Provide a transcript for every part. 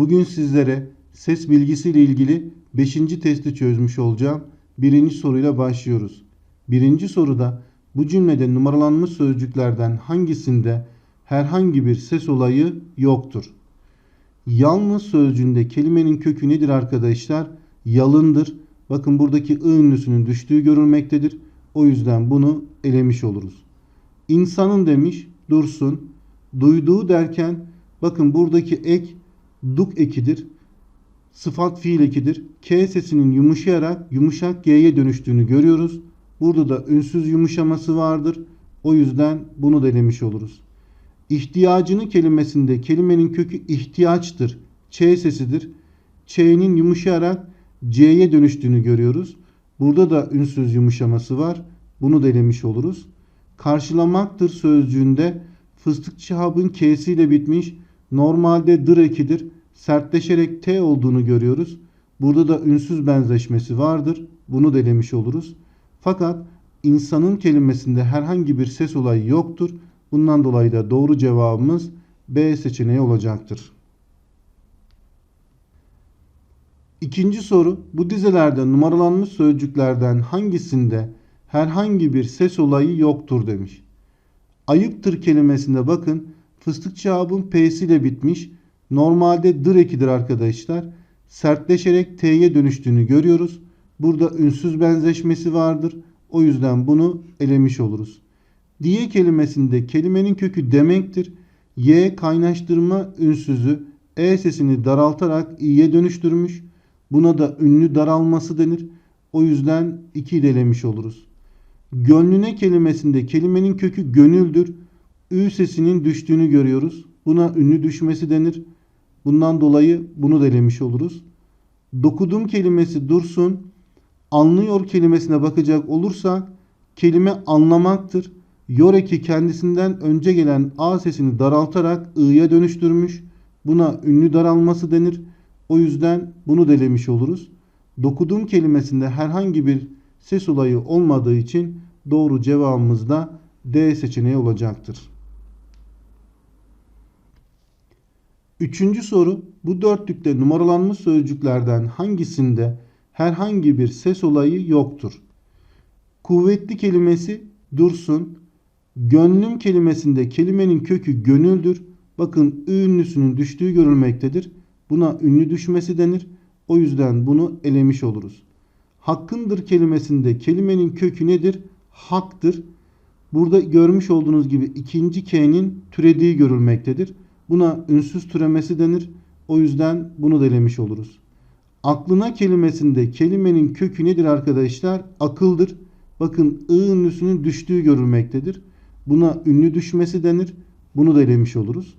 Bugün sizlere ses bilgisiyle ilgili 5. testi çözmüş olacağım. Birinci soruyla başlıyoruz. Birinci soruda bu cümlede numaralanmış sözcüklerden hangisinde herhangi bir ses olayı yoktur? Yalnız sözcüğünde kelimenin kökü nedir arkadaşlar? Yalındır. Bakın buradaki ı ünlüsünün düştüğü görülmektedir. O yüzden bunu elemiş oluruz. İnsanın demiş dursun. Duyduğu derken bakın buradaki ek duk ekidir. Sıfat fiil ekidir. K sesinin yumuşayarak yumuşak G'ye dönüştüğünü görüyoruz. Burada da ünsüz yumuşaması vardır. O yüzden bunu da oluruz. İhtiyacını kelimesinde kelimenin kökü ihtiyaçtır. Ç sesidir. Ç'nin yumuşayarak C'ye dönüştüğünü görüyoruz. Burada da ünsüz yumuşaması var. Bunu da oluruz. Karşılamaktır sözcüğünde fıstıkçı habın K'siyle bitmiş. Normalde dır ekidir. Sertleşerek T olduğunu görüyoruz. Burada da ünsüz benzeşmesi vardır. Bunu da elemiş oluruz. Fakat insanın kelimesinde herhangi bir ses olayı yoktur. Bundan dolayı da doğru cevabımız B seçeneği olacaktır. İkinci soru bu dizelerde numaralanmış sözcüklerden hangisinde herhangi bir ses olayı yoktur demiş. Ayıptır kelimesinde bakın fıstık cevabın P'si ile bitmiş. Normalde dır ekidir arkadaşlar. Sertleşerek T'ye dönüştüğünü görüyoruz. Burada ünsüz benzeşmesi vardır. O yüzden bunu elemiş oluruz. Diye kelimesinde kelimenin kökü demektir. Y kaynaştırma ünsüzü E sesini daraltarak i'ye dönüştürmüş. Buna da ünlü daralması denir. O yüzden 2 delemiş oluruz. Gönlüne kelimesinde kelimenin kökü gönüldür. Ü sesinin düştüğünü görüyoruz. Buna ünlü düşmesi denir. Bundan dolayı bunu delemiş oluruz. Dokudum kelimesi dursun. Anlıyor kelimesine bakacak olursak kelime anlamaktır. Yoreki kendisinden önce gelen A sesini daraltarak I'ya dönüştürmüş. Buna ünlü daralması denir. O yüzden bunu delemiş oluruz. Dokudum kelimesinde herhangi bir ses olayı olmadığı için doğru cevabımız da D seçeneği olacaktır. Üçüncü soru bu dörtlükte numaralanmış sözcüklerden hangisinde herhangi bir ses olayı yoktur? Kuvvetli kelimesi dursun. Gönlüm kelimesinde kelimenin kökü gönüldür. Bakın ünlüsünün düştüğü görülmektedir. Buna ünlü düşmesi denir. O yüzden bunu elemiş oluruz. Hakkındır kelimesinde kelimenin kökü nedir? Haktır. Burada görmüş olduğunuz gibi ikinci K'nin türediği görülmektedir. Buna ünsüz türemesi denir. O yüzden bunu da oluruz. Aklına kelimesinde kelimenin kökü nedir arkadaşlar? Akıldır. Bakın ı ünlüsünün düştüğü görülmektedir. Buna ünlü düşmesi denir. Bunu da elemiş oluruz.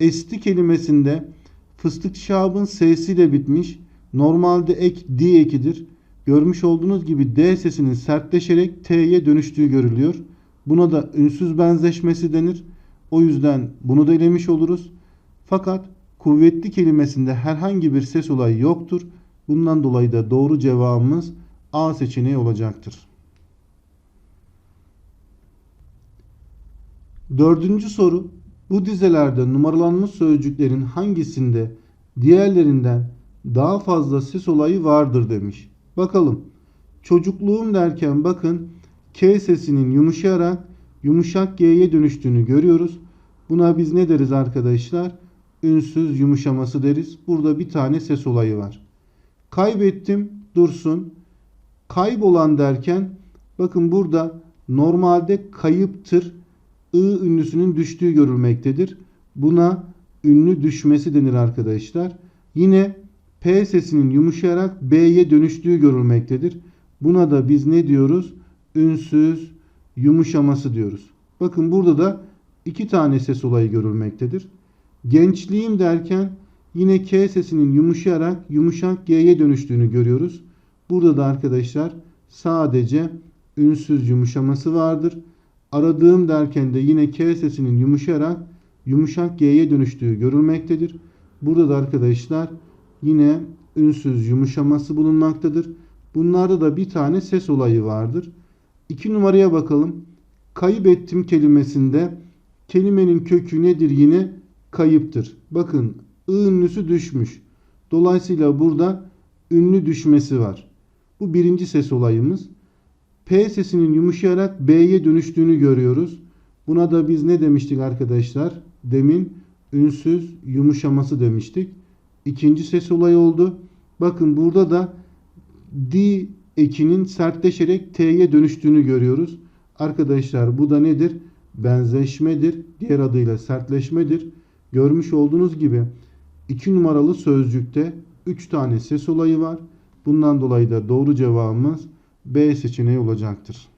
Esti kelimesinde fıstık şabın sesiyle bitmiş. Normalde ek di ekidir. Görmüş olduğunuz gibi D sesinin sertleşerek T'ye dönüştüğü görülüyor. Buna da ünsüz benzeşmesi denir. O yüzden bunu da elemiş oluruz. Fakat kuvvetli kelimesinde herhangi bir ses olayı yoktur. Bundan dolayı da doğru cevabımız A seçeneği olacaktır. Dördüncü soru. Bu dizelerde numaralanmış sözcüklerin hangisinde diğerlerinden daha fazla ses olayı vardır demiş. Bakalım. Çocukluğum derken bakın K sesinin yumuşayarak yumuşak G'ye dönüştüğünü görüyoruz. Buna biz ne deriz arkadaşlar? Ünsüz yumuşaması deriz. Burada bir tane ses olayı var. Kaybettim dursun. Kaybolan derken bakın burada normalde kayıptır. I ünlüsünün düştüğü görülmektedir. Buna ünlü düşmesi denir arkadaşlar. Yine P sesinin yumuşayarak B'ye dönüştüğü görülmektedir. Buna da biz ne diyoruz? Ünsüz yumuşaması diyoruz. Bakın burada da iki tane ses olayı görülmektedir. Gençliğim derken yine K sesinin yumuşayarak yumuşak G'ye dönüştüğünü görüyoruz. Burada da arkadaşlar sadece ünsüz yumuşaması vardır. Aradığım derken de yine K sesinin yumuşayarak yumuşak G'ye dönüştüğü görülmektedir. Burada da arkadaşlar yine ünsüz yumuşaması bulunmaktadır. Bunlarda da bir tane ses olayı vardır. İki numaraya bakalım. Kaybettim kelimesinde kelimenin kökü nedir yine? Kayıptır. Bakın ünlüsü düşmüş. Dolayısıyla burada ünlü düşmesi var. Bu birinci ses olayımız. P sesinin yumuşayarak B'ye dönüştüğünü görüyoruz. Buna da biz ne demiştik arkadaşlar? Demin ünsüz yumuşaması demiştik. İkinci ses olayı oldu. Bakın burada da D ekinin sertleşerek T'ye dönüştüğünü görüyoruz. Arkadaşlar bu da nedir? Benzeşmedir. Diğer adıyla sertleşmedir. Görmüş olduğunuz gibi 2 numaralı sözcükte 3 tane ses olayı var. Bundan dolayı da doğru cevabımız B seçeneği olacaktır.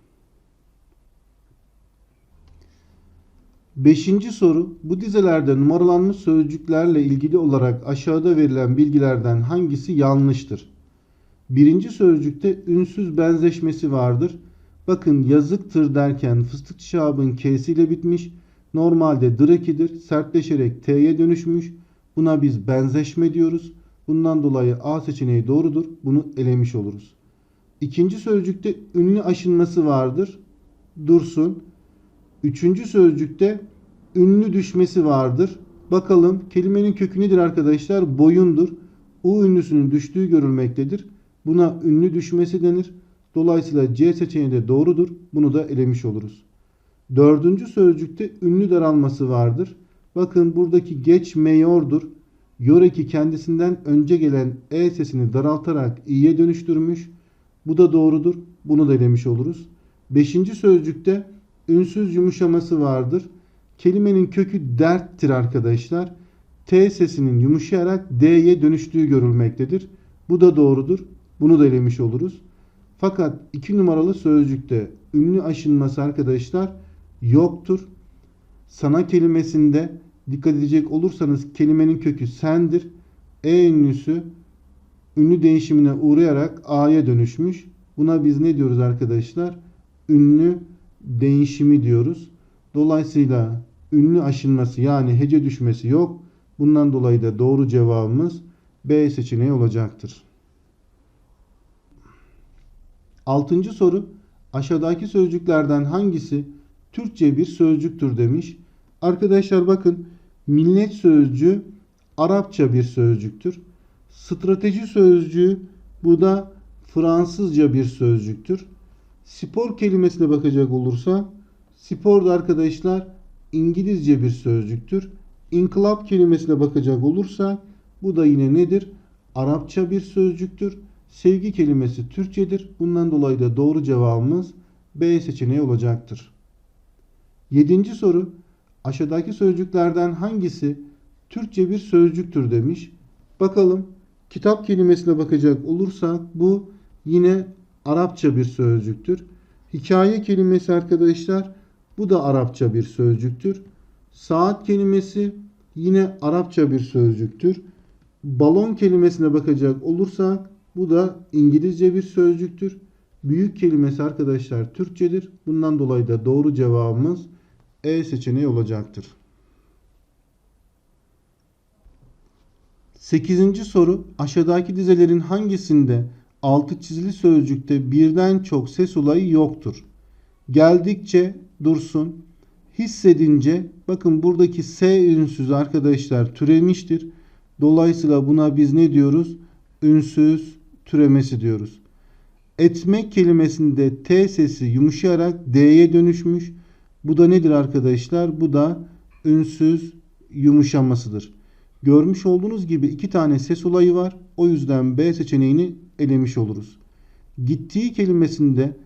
Beşinci soru. Bu dizelerde numaralanmış sözcüklerle ilgili olarak aşağıda verilen bilgilerden hangisi yanlıştır? Birinci sözcükte ünsüz benzeşmesi vardır. Bakın yazıktır derken fıstık şabın K'siyle bitmiş. Normalde drakidir. Sertleşerek T'ye dönüşmüş. Buna biz benzeşme diyoruz. Bundan dolayı A seçeneği doğrudur. Bunu elemiş oluruz. İkinci sözcükte ünlü aşınması vardır. Dursun. Üçüncü sözcükte ünlü düşmesi vardır. Bakalım kelimenin kökü nedir arkadaşlar? Boyundur. U ünlüsünün düştüğü görülmektedir. Buna ünlü düşmesi denir. Dolayısıyla C seçeneği de doğrudur. Bunu da elemiş oluruz. Dördüncü sözcükte ünlü daralması vardır. Bakın buradaki geç meyordur. Yoreki kendisinden önce gelen E sesini daraltarak i'ye dönüştürmüş. Bu da doğrudur. Bunu da elemiş oluruz. Beşinci sözcükte ünsüz yumuşaması vardır. Kelimenin kökü derttir arkadaşlar. T sesinin yumuşayarak D'ye dönüştüğü görülmektedir. Bu da doğrudur. Bunu da elemiş oluruz. Fakat iki numaralı sözcükte ünlü aşınması arkadaşlar yoktur. Sana kelimesinde dikkat edecek olursanız kelimenin kökü sendir. E ünlüsü ünlü değişimine uğrayarak A'ya dönüşmüş. Buna biz ne diyoruz arkadaşlar? Ünlü değişimi diyoruz. Dolayısıyla ünlü aşınması yani hece düşmesi yok. Bundan dolayı da doğru cevabımız B seçeneği olacaktır. Altıncı soru. Aşağıdaki sözcüklerden hangisi Türkçe bir sözcüktür demiş. Arkadaşlar bakın millet sözcüğü Arapça bir sözcüktür. Strateji sözcüğü bu da Fransızca bir sözcüktür. Spor kelimesine bakacak olursa spor da arkadaşlar İngilizce bir sözcüktür. İnkılap kelimesine bakacak olursa bu da yine nedir? Arapça bir sözcüktür. Sevgi kelimesi Türkçedir. Bundan dolayı da doğru cevabımız B seçeneği olacaktır. Yedinci soru. Aşağıdaki sözcüklerden hangisi Türkçe bir sözcüktür demiş. Bakalım kitap kelimesine bakacak olursak bu yine Arapça bir sözcüktür. Hikaye kelimesi arkadaşlar bu da Arapça bir sözcüktür. Saat kelimesi yine Arapça bir sözcüktür. Balon kelimesine bakacak olursak bu da İngilizce bir sözcüktür. Büyük kelimesi arkadaşlar Türkçedir. Bundan dolayı da doğru cevabımız E seçeneği olacaktır. 8. soru aşağıdaki dizelerin hangisinde altı çizili sözcükte birden çok ses olayı yoktur? Geldikçe dursun. Hissedince bakın buradaki S ünsüz arkadaşlar türemiştir. Dolayısıyla buna biz ne diyoruz? Ünsüz türemesi diyoruz. Etmek kelimesinde T sesi yumuşayarak D'ye dönüşmüş. Bu da nedir arkadaşlar? Bu da ünsüz yumuşamasıdır. Görmüş olduğunuz gibi iki tane ses olayı var. O yüzden B seçeneğini elemiş oluruz. Gittiği kelimesinde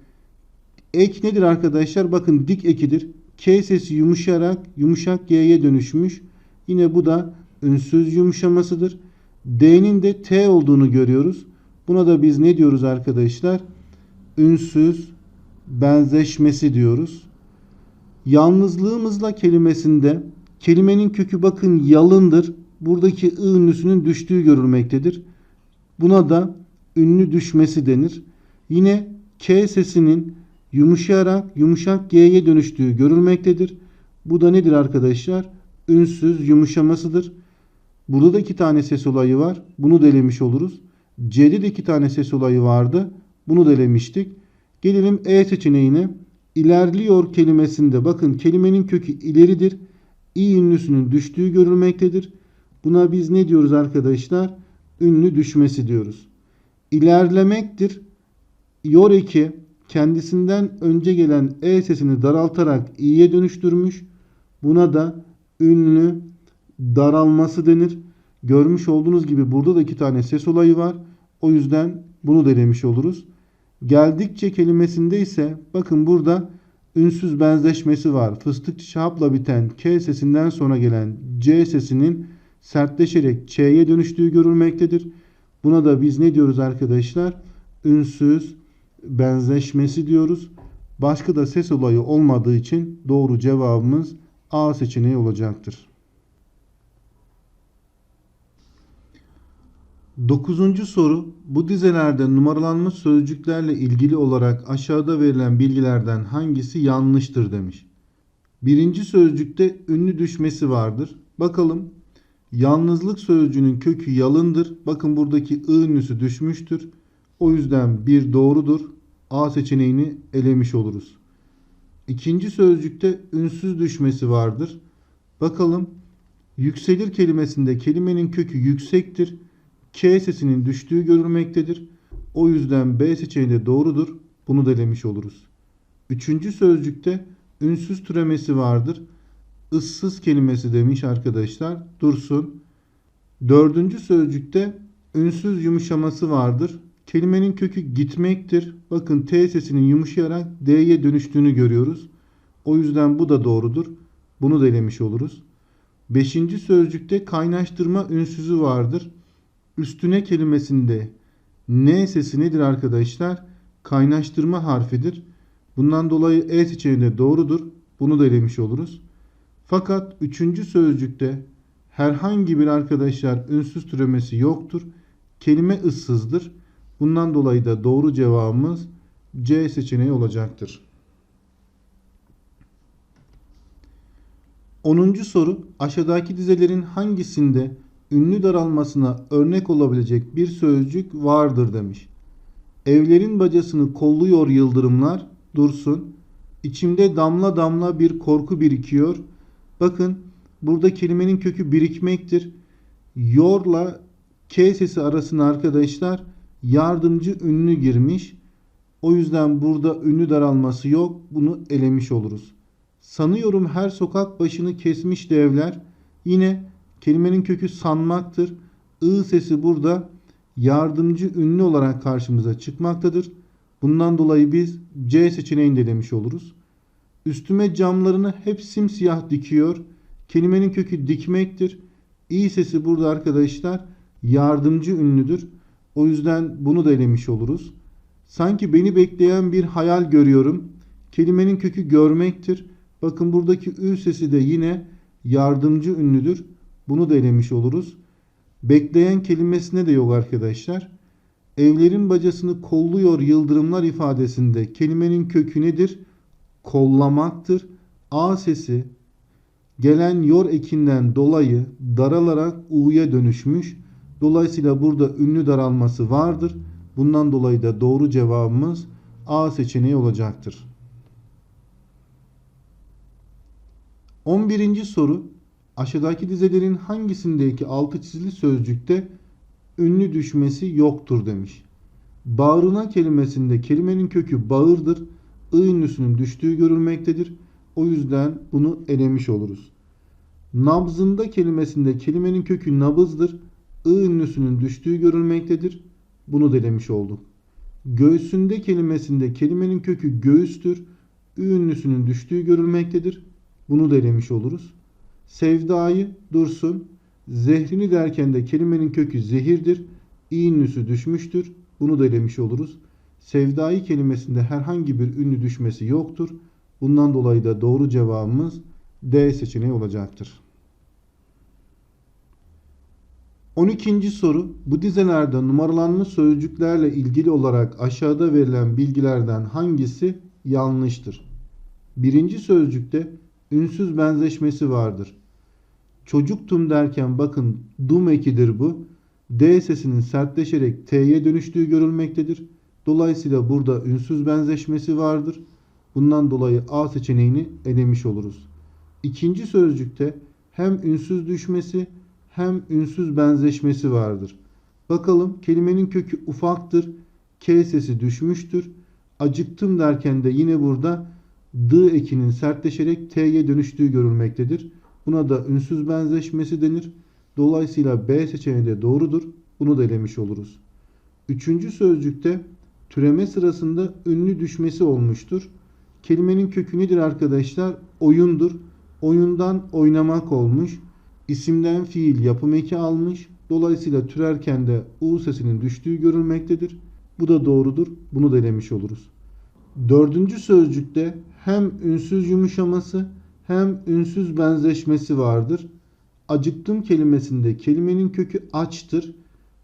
ek nedir arkadaşlar? Bakın dik ekidir. K sesi yumuşayarak yumuşak G'ye dönüşmüş. Yine bu da ünsüz yumuşamasıdır. D'nin de T olduğunu görüyoruz. Buna da biz ne diyoruz arkadaşlar? Ünsüz benzeşmesi diyoruz. Yalnızlığımızla kelimesinde kelimenin kökü bakın yalındır. Buradaki ı ünlüsünün düştüğü görülmektedir. Buna da ünlü düşmesi denir. Yine K sesinin yumuşayarak yumuşak G'ye dönüştüğü görülmektedir. Bu da nedir arkadaşlar? Ünsüz yumuşamasıdır. Burada da iki tane ses olayı var. Bunu delemiş oluruz. C'de de iki tane ses olayı vardı. Bunu delemiştik. Gelelim E seçeneğine. İlerliyor kelimesinde bakın kelimenin kökü ileridir. İ ünlüsünün düştüğü görülmektedir. Buna biz ne diyoruz arkadaşlar? Ünlü düşmesi diyoruz. İlerlemektir. Yor eki kendisinden önce gelen E sesini daraltarak i'ye dönüştürmüş. Buna da ünlü daralması denir. Görmüş olduğunuz gibi burada da iki tane ses olayı var. O yüzden bunu denemiş oluruz. Geldikçe kelimesinde ise bakın burada ünsüz benzeşmesi var. Fıstık şahapla biten K sesinden sonra gelen C sesinin sertleşerek Ç'ye dönüştüğü görülmektedir. Buna da biz ne diyoruz arkadaşlar? Ünsüz benzeşmesi diyoruz. Başka da ses olayı olmadığı için doğru cevabımız A seçeneği olacaktır. Dokuzuncu soru bu dizelerde numaralanmış sözcüklerle ilgili olarak aşağıda verilen bilgilerden hangisi yanlıştır demiş. Birinci sözcükte ünlü düşmesi vardır. Bakalım yalnızlık sözcüğünün kökü yalındır. Bakın buradaki ı ünlüsü düşmüştür. O yüzden bir doğrudur. A seçeneğini elemiş oluruz. İkinci sözcükte ünsüz düşmesi vardır. Bakalım yükselir kelimesinde kelimenin kökü yüksektir. K sesinin düştüğü görülmektedir. O yüzden B seçeneği de doğrudur. Bunu da oluruz. Üçüncü sözcükte ünsüz türemesi vardır. Issız kelimesi demiş arkadaşlar. Dursun. Dördüncü sözcükte ünsüz yumuşaması vardır. Kelimenin kökü gitmektir. Bakın T sesinin yumuşayarak D'ye dönüştüğünü görüyoruz. O yüzden bu da doğrudur. Bunu da elemiş oluruz. Beşinci sözcükte kaynaştırma ünsüzü vardır. Üstüne kelimesinde N sesi nedir arkadaşlar? Kaynaştırma harfidir. Bundan dolayı E seçeneği de doğrudur. Bunu da elemiş oluruz. Fakat üçüncü sözcükte herhangi bir arkadaşlar ünsüz türemesi yoktur. Kelime ıssızdır. Bundan dolayı da doğru cevabımız C seçeneği olacaktır. 10. soru aşağıdaki dizelerin hangisinde ünlü daralmasına örnek olabilecek bir sözcük vardır demiş. Evlerin bacasını kolluyor yıldırımlar dursun. İçimde damla damla bir korku birikiyor. Bakın burada kelimenin kökü birikmektir. Yorla K sesi arasına arkadaşlar yardımcı ünlü girmiş. O yüzden burada ünlü daralması yok. Bunu elemiş oluruz. Sanıyorum her sokak başını kesmiş devler. Yine kelimenin kökü sanmaktır. I sesi burada yardımcı ünlü olarak karşımıza çıkmaktadır. Bundan dolayı biz C seçeneğini de demiş oluruz. Üstüme camlarını hep simsiyah dikiyor. Kelimenin kökü dikmektir. İ sesi burada arkadaşlar yardımcı ünlüdür. O yüzden bunu da elemiş oluruz. Sanki beni bekleyen bir hayal görüyorum. Kelimenin kökü görmektir. Bakın buradaki ü sesi de yine yardımcı ünlüdür. Bunu da oluruz. Bekleyen kelimesine de yok arkadaşlar. Evlerin bacasını kolluyor yıldırımlar ifadesinde kelimenin kökü nedir? Kollamaktır. A sesi gelen yor ekinden dolayı daralarak u'ya dönüşmüş. Dolayısıyla burada ünlü daralması vardır. Bundan dolayı da doğru cevabımız A seçeneği olacaktır. 11. soru aşağıdaki dizelerin hangisindeki altı çizili sözcükte ünlü düşmesi yoktur demiş. Bağrına kelimesinde kelimenin kökü bağırdır. I ünlüsünün düştüğü görülmektedir. O yüzden bunu elemiş oluruz. Nabzında kelimesinde kelimenin kökü nabızdır. I ünlüsünün düştüğü görülmektedir. Bunu delemiş olduk. Göğsünde kelimesinde kelimenin kökü göğüstür. Ü ünlüsünün düştüğü görülmektedir. Bunu delemiş oluruz. Sevdayı dursun. Zehrini derken de kelimenin kökü zehirdir. İ ünlüsü düşmüştür. Bunu delemiş oluruz. Sevdayı kelimesinde herhangi bir ünlü düşmesi yoktur. Bundan dolayı da doğru cevabımız D seçeneği olacaktır. 12. soru bu dizelerde numaralanmış sözcüklerle ilgili olarak aşağıda verilen bilgilerden hangisi yanlıştır? Birinci sözcükte ünsüz benzeşmesi vardır. Çocuktum derken bakın dum ekidir bu. D sesinin sertleşerek T'ye dönüştüğü görülmektedir. Dolayısıyla burada ünsüz benzeşmesi vardır. Bundan dolayı A seçeneğini elemiş oluruz. İkinci sözcükte hem ünsüz düşmesi hem ünsüz benzeşmesi vardır. Bakalım kelimenin kökü ufaktır. K sesi düşmüştür. Acıktım derken de yine burada D ekinin sertleşerek T'ye dönüştüğü görülmektedir. Buna da ünsüz benzeşmesi denir. Dolayısıyla B seçeneği de doğrudur. Bunu da elemiş oluruz. Üçüncü sözcükte türeme sırasında ünlü düşmesi olmuştur. Kelimenin kökü nedir arkadaşlar? Oyundur. Oyundan oynamak olmuş. İsimden fiil yapım eki almış. Dolayısıyla türerken de U sesinin düştüğü görülmektedir. Bu da doğrudur. Bunu da elemiş oluruz. Dördüncü sözcükte hem ünsüz yumuşaması hem ünsüz benzeşmesi vardır. Acıktım kelimesinde kelimenin kökü açtır.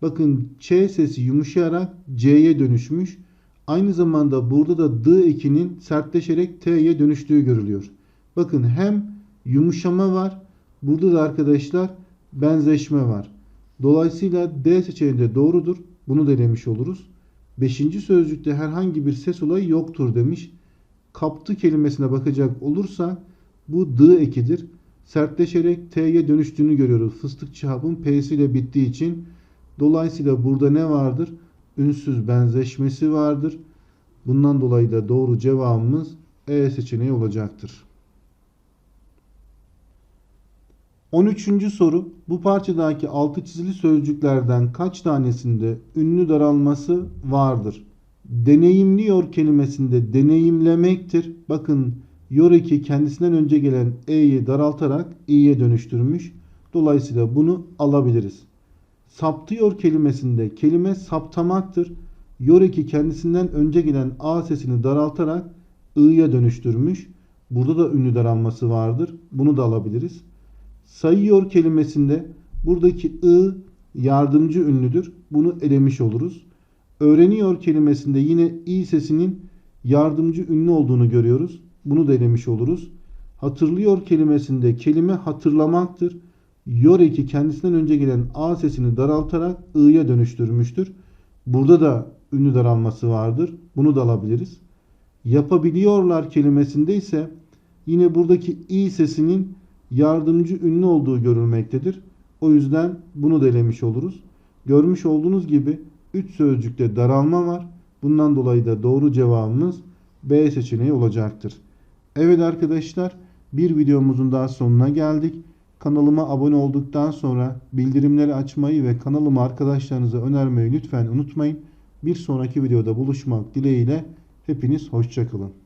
Bakın Ç sesi yumuşayarak C'ye dönüşmüş. Aynı zamanda burada da D ekinin sertleşerek T'ye dönüştüğü görülüyor. Bakın hem yumuşama var. Burada da arkadaşlar benzeşme var. Dolayısıyla D seçeneği de doğrudur. Bunu da elemiş oluruz. Beşinci sözcükte herhangi bir ses olayı yoktur demiş. Kaptı kelimesine bakacak olursak bu D ekidir. Sertleşerek T'ye dönüştüğünü görüyoruz. Fıstık çapın P'si ile bittiği için. Dolayısıyla burada ne vardır? Ünsüz benzeşmesi vardır. Bundan dolayı da doğru cevabımız E seçeneği olacaktır. 13. soru. Bu parçadaki altı çizili sözcüklerden kaç tanesinde ünlü daralması vardır? Deneyimliyor kelimesinde deneyimlemektir. Bakın yor eki kendisinden önce gelen e'yi daraltarak i'ye dönüştürmüş. Dolayısıyla bunu alabiliriz. Saptıyor kelimesinde kelime saptamaktır. Yor eki kendisinden önce gelen a sesini daraltarak i'ye dönüştürmüş. Burada da ünlü daralması vardır. Bunu da alabiliriz. Sayıyor kelimesinde buradaki ı yardımcı ünlüdür. Bunu elemiş oluruz. Öğreniyor kelimesinde yine i sesinin yardımcı ünlü olduğunu görüyoruz. Bunu da oluruz. Hatırlıyor kelimesinde kelime hatırlamaktır. Yor eki kendisinden önce gelen a sesini daraltarak i'ye dönüştürmüştür. Burada da ünlü daralması vardır. Bunu da alabiliriz. Yapabiliyorlar kelimesinde ise yine buradaki i sesinin yardımcı ünlü olduğu görülmektedir. O yüzden bunu da elemiş oluruz. Görmüş olduğunuz gibi 3 sözcükte daralma var. Bundan dolayı da doğru cevabımız B seçeneği olacaktır. Evet arkadaşlar bir videomuzun daha sonuna geldik. Kanalıma abone olduktan sonra bildirimleri açmayı ve kanalımı arkadaşlarınıza önermeyi lütfen unutmayın. Bir sonraki videoda buluşmak dileğiyle hepiniz hoşçakalın.